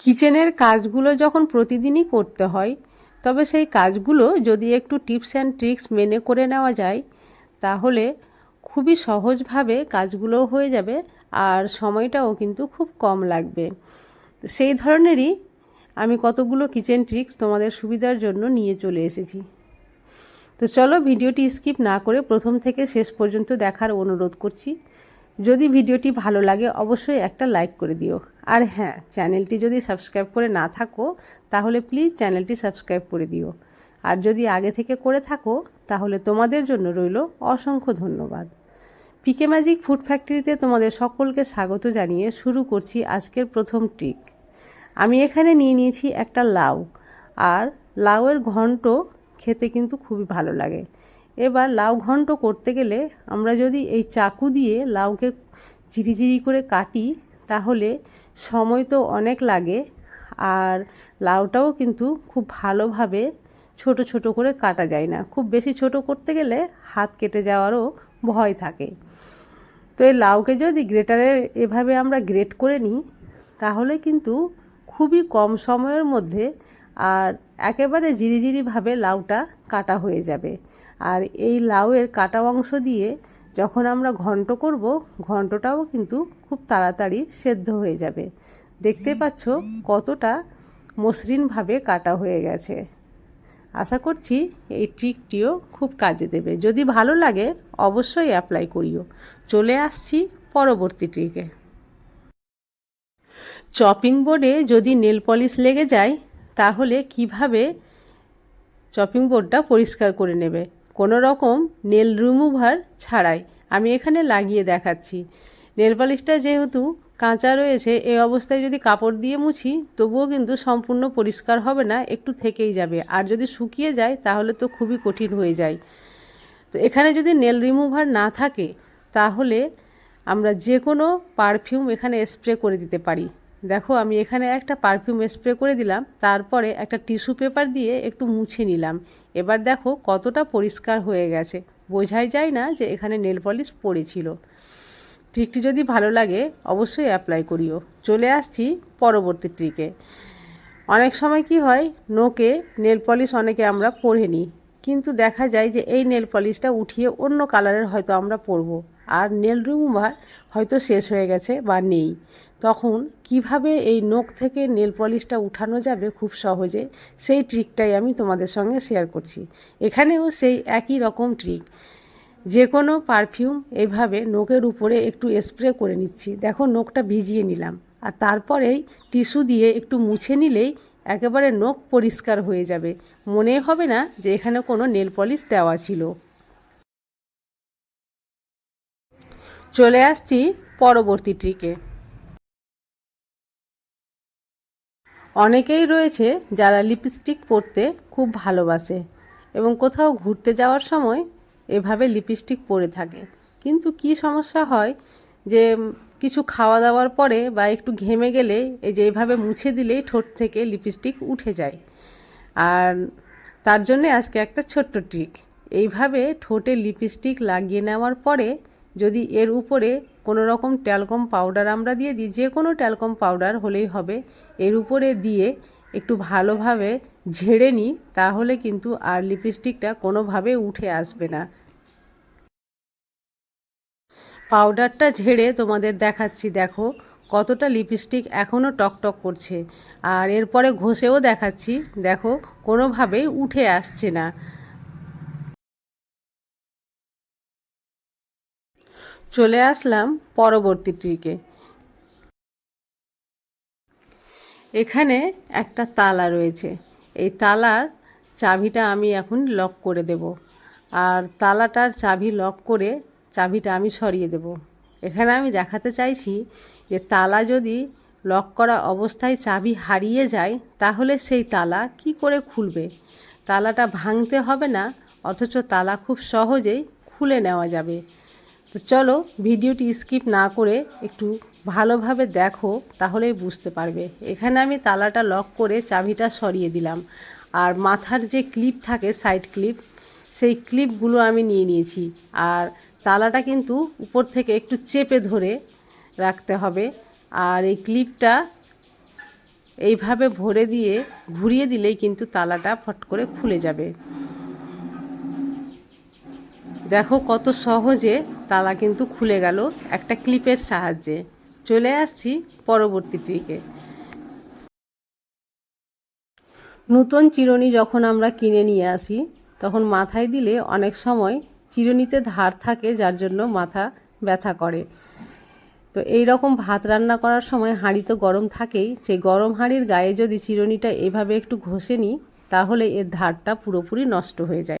কিচেনের কাজগুলো যখন প্রতিদিনই করতে হয়, তবে সেই কাজগুলো যদি একটু টিপস অ্যান্ড ট্রিক্স মেনে করে নেওয়া যায়, তাহলে খুবই সহজভাবে কাজগুলোও হয়ে যাবে আর সময়টাও কিন্তু খুব কম লাগবে। সেই ধরনেরই আমি কতগুলো কিচেন ট্রিক্স তোমাদের সুবিধার জন্য নিয়ে চলে এসেছি। তো চলো ভিডিওটি স্কিপ না করে প্রথম থেকে শেষ পর্যন্ত দেখার অনুরোধ করছি। যদি ভিডিওটি ভালো লাগে, অবশ্যই একটা লাইক করে দিও। আর হ্যাঁ চ্যানেলটি যদি সাবস্ক্রাইব করে না থাকো, তাহলে প্লিজ চ্যানেলটি সাবস্ক্রাইব করে দিও। আর যদি আগে থেকে করে থাকো, তাহলে তোমাদের জন্য রইল অসংখ্য ধন্যবাদ। পিকে ম্যাজিক ফুড ফ্যাক্টরিতে তোমাদের সকলকে স্বাগত জানিয়ে শুরু করছি আজকের প্রথম ট্রিক। আমি এখানে নিয়ে নিয়েছি একটা লাউ। আর লাউয়ের ঘন্ট খেতে কিন্তু খুবই ভালো লাগে। এবার লাউ ঘন্ট করতে গেলে আমরা যদি এই চাকু দিয়ে লাউকে চিরিচিরি করে কাটি, তাহলে সময় তো অনেক লাগে। আর লাউটাও কিন্তু খুব ভালোভাবে ছোট ছোট করে কাটা যায় না। খুব বেশি ছোট করতে গেলে হাত কেটে যাওয়ারও ভয় থাকে। তো এই লাউকে যদি গ্রেটারে এভাবে আমরা গ্রেট করে নিই, তাহলে কিন্তু খুবই কম সময়ের মধ্যে আর একেবারে জিরিজিরিভাবে লাউটা কাটা হয়ে যাবে। আর এই লাউয়ের কাটা অংশ দিয়ে যখন আমরা ঘন্ট করব, ঘন্টটাও কিন্তু খুব তাড়াতাড়ি সেদ্ধ হয়ে যাবে। দেখতে পাচ্ছ কতটা মসৃণভাবে কাটা হয়ে গেছে। আশা করছি এই ট্রিকটিও খুব কাজে দেবে। যদি ভালো লাগে, অবশ্যই অ্যাপ্লাই করিও। চলে আসছি পরবর্তী ট্রিকে চপিং বোর্ডে যদি নেল পলিশ লেগে যায় তাহলে কীভাবে চপিং বোর্ডটা পরিষ্কার করে নেবে? কোনো রকম নেল রিমুভার ছাড়াই। আমি এখানে লাগিয়ে দেখাচ্ছি। নেল পলিশটা যেহেতু কাঁচা রয়েছে এই অবস্থায় যদি কাপড় দিয়ে মুছি, তবুও কিন্তু সম্পূর্ণ পরিষ্কার হবে না, একটু থেকেই যাবে। আর যদি শুকিয়ে যায়, তাহলে তো খুবই কঠিন হয়ে যায়। তো এখানে যদি নেল রিমুভার না থাকে, তাহলে আমরা যে কোনো পারফিউম এখানে স্প্রে করে দিতে পারি। দেখো, আমি এখানে একটা পারফিউম স্প্রে করে দিলাম, তারপরে একটা টিস্যু পেপার দিয়ে একটু মুছে নিলাম। এবার দেখো কতটা পরিষ্কার হয়ে গেছে। বোঝাই যায় না যে এখানে নেল পলিশ পড়েছিল। ট্রিকটি যদি ভালো লাগে, অবশ্যই অ্যাপ্লাই করিও। চলে আসছি পরবর্তী ট্রিকে অনেক সময় কি হয়, নোকে নেল পলিশ অনেকে আমরা পরে নিই, কিন্তু দেখা যায় যে এই নেল পলিশটা উঠিয়ে অন্য কালারের হয়তো আমরা পরবো। আর নেল রিমুভার হয়তো শেষ হয়ে গেছে বা নেই। তখন কীভাবে এই নোক থেকে নেল পলিশটা উঠানো যাবে খুব সহজে, সেই ট্রিকটাই আমি তোমাদের সঙ্গে শেয়ার করছি। এখানেও সেই একই রকম ট্রিক যে কোনো পারফিউম এইভাবে নোকের উপরে একটু স্প্রে করে নিচ্ছি। দেখো নোকটা ভিজিয়ে নিলাম। আর তারপরেই টিস্যু দিয়ে একটু মুছে নিলেই একেবারে নোক পরিষ্কার হয়ে যাবে। মনে হবে না যে এখানে কোনো নেল পলিশ দেওয়া ছিল। চলে আসছি পরবর্তী ট্রিকে অনেকেই রয়েছে যারা লিপস্টিক পরতে খুব ভালোবাসে এবং কোথাও ঘুরতে যাওয়ার সময় এভাবে লিপস্টিক পরে থাকে। কিন্তু কি সমস্যা হয় যে কিছু খাওয়া দাওয়ার পরে বা একটু ঘেমে গেলে এই যে এইভাবে মুছে দিলেই ঠোঁট থেকে লিপস্টিক উঠে যায়। আর তার জন্যে আজকে একটা ছোট্ট ট্রিক এইভাবে ঠোঁটে লিপস্টিক লাগিয়ে নেওয়ার পরে যদি এর উপরে কোনো রকম ট্যালকম পাউডার আমরা দিয়ে দিই, যে কোনো ট্যালকম পাউডার হলেই হবে। এর উপরে দিয়ে একটু ভালোভাবে ঝেড়ে নিই, তাহলে কিন্তু আর লিপস্টিকটা কোনোভাবে উঠে আসবে না। পাউডারটা ঝেড়ে তোমাদের দেখাচ্ছি, দেখো কতটা লিপস্টিক এখনও টকটক করছে। আর এরপরে ঘষেও দেখাচ্ছি, দেখো কোনোভাবেই উঠে আসছে না। চলে আসলাম পরবর্তী ট্রিকে। এখানে একটা তালা রয়েছে। এই তালার চাবিটা আমি এখন লক করে দেব। আর তালাটার চাবি লক করে চাবিটা আমি সরিয়ে দেব। এখানে আমি দেখাতে চাইছি যে তালা যদি লক করা অবস্থায় চাবি হারিয়ে যায়, তাহলে সেই তালা কি করে খুলবে? তালাটা ভাঙতে হবে না, অথচ তালা খুব সহজেই খুলে নেওয়া যাবে। তো চলো ভিডিওটি স্কিপ না করে একটু ভালোভাবে দেখো, তাহলেই বুঝতে পারবে। এখানে আমি তালাটা লক করে চাবিটা সরিয়ে দিলাম। আর মাথার যে ক্লিপ থাকে, সাইড ক্লিপ, সেই ক্লিপগুলো আমি নিয়ে নিয়েছি। আর তালাটা কিন্তু উপর থেকে একটু চেপে ধরে রাখতে হবে। আর এই ক্লিপটা এইভাবে ভরে দিয়ে ঘুরিয়ে দিলেই কিন্তু তালাটা ফট করে খুলে যাবে। দেখো কত সহজে তালা কিন্তু খুলে গেল একটা ক্লিপের সাহায্যে। চলে আসছি পরবর্তী ট্রিকে। নতুন চিরুনি যখন আমরা কিনে নিয়ে আসি, তখন মাথায় দিলে অনেক সময় চিরুনিতে ধার থাকে, যার জন্য মাথা ব্যথা করে। তো এই রকম ভাত রান্না করার সময় হাঁড়ি তো গরম থাকেই, সেই গরম হাঁড়ির গায়ে যদি চিরুনিটা এভাবে একটু ঘষে নিই, তাহলে এর ধারটা পুরোপুরি নষ্ট হয়ে যায়।